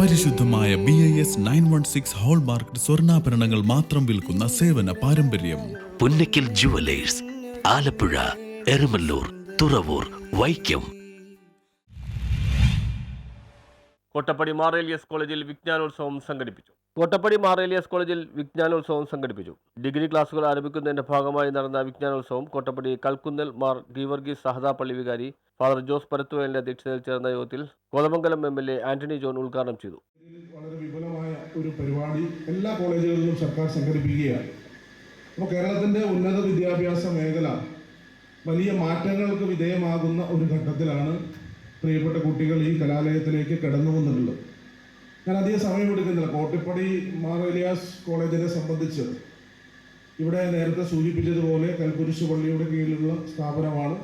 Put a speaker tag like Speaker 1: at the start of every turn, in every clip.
Speaker 1: പരിശുദ്ധമായ B I S nine one six hallmark സ്വർണാഭരണങ്ങൾ മാത്രം വിൽക്കുന്ന സേവന പാരമ്പര്യം.
Speaker 2: പുന്നക്കിൽ ജുവലേഴ്സ് ആലപ്പുഴ എരുമല്ലൂർ തുറവൂർ വൈക്കം.
Speaker 3: കോട്ടപ്പടി മാറേലിയസ് കോളേജിൽ വിജ്ഞാനോത്സവം സംഘടിപ്പിച്ചു. കോട്ടപ്പടി മാറേലിയസ് കോളേജിൽ വിജ്ഞാനോത്സവം സംഘടിപ്പിച്ചു. ഡിഗ്രി ക്ലാസുകൾ ആരംഭിക്കുന്നതിന്റെ ഭാഗമായി നടന്ന വിജ്ഞാനോത്സവം കോട്ടപ്പടി കൽക്കുന്നൽ മാർ ഗീവർഗീസ് സഹദാ പള്ളി വികാരി ഫാദർ ജോസ് പരത്തുവേലിന്റെ അധ്യക്ഷതയിൽ ചേർന്ന യോഗത്തിൽ Kothamangalam M L A Antony John ഉദ്ഘാടനം ചെയ്തു.
Speaker 4: വളരെ വിപുലമായ ഒരു പരിപാടി എല്ലാ കോളേജുകളിലും സർക്കാർ സംഘടിപ്പിക്കുകയാണ്. അപ്പോൾ കേരളത്തിന്റെ ഉന്നത വിദ്യാഭ്യാസ മേഖല വലിയ മാറ്റങ്ങൾക്ക് വിധേയമാകുന്ന ഒരു ഘട്ടത്തിലാണ് പ്രിയപ്പെട്ട കുട്ടികൾ ഈ കലാലയത്തിലേക്ക് കടന്നു വന്നിട്ടുള്ളത്. ഞാൻ അധികം സമയം എടുക്കുന്നില്ല. കോട്ടിപ്പടി മാർ എലിയാസ് കോളേജിനെ സംബന്ധിച്ച് ഇവിടെ നേരത്തെ സൂചിപ്പിച്ചതുപോലെ കൽക്കുരിശ് പള്ളിയുടെ കീഴിലുള്ള സ്ഥാപനമാണ്.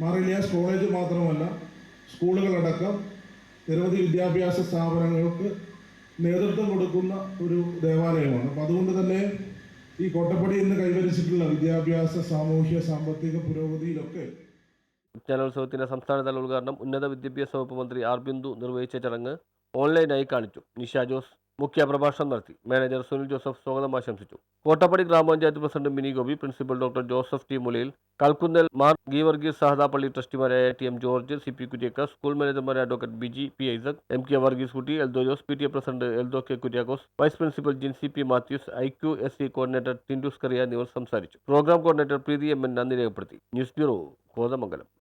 Speaker 4: മാർ എലിയാസ് കോളേജ് മാത്രമല്ല സ്കൂളുകളടക്കം നിരവധി വിദ്യാഭ്യാസ സ്ഥാപനങ്ങൾക്ക് നേതൃത്വം കൊടുക്കുന്ന ഒരു ദേവാലയമാണ്. അപ്പം അതുകൊണ്ട് തന്നെ ഈ കോട്ടപ്പടി ഇന്ന് കൈവരിച്ചിട്ടുള്ള വിദ്യാഭ്യാസ സാമൂഹ്യ സാമ്പത്തിക പുരോഗതിയിലൊക്കെ
Speaker 3: വിജ്ഞാനോത്സവത്തിന്റെ സംസ്ഥാനതല ഉദ്ഘാടനം ഉന്നത വിദ്യാഭ്യാസ വകുപ്പ് മന്ത്രി ആർ ബിന്ദു നിർവഹിച്ച ചടങ്ങ് ഓൺലൈനായി കാണിച്ചു. നിഷ ജോസ് മുഖ്യ പ്രഭാഷണം നടത്തി. മാനേജർ സുനിൽ ജോസഫ് സ്വാഗതം ആശംസിച്ചു. കോട്ടപ്പടി ഗ്രാമപഞ്ചായത്ത് president Mini Gopi principal doctor Joseph T Mulayil Kalkunnal Mar Geevarghese Sahadappally ട്രസ്റ്റിമാരായ T M George C P Kuriakose school മാനേജർമാരായ doctor Biji P Isaac M K Varghese Kutty Eldho Jose P T A president Eldho K Kuriakose vice principal Jincy P Mathews I Q S C coordinator Tinduscaria എന്നിവർ സംസാരിച്ചു. Programme coordinator Preethi M N നന്ദി രേഖപ്പെടുത്തി. News bureau Kothamangalam.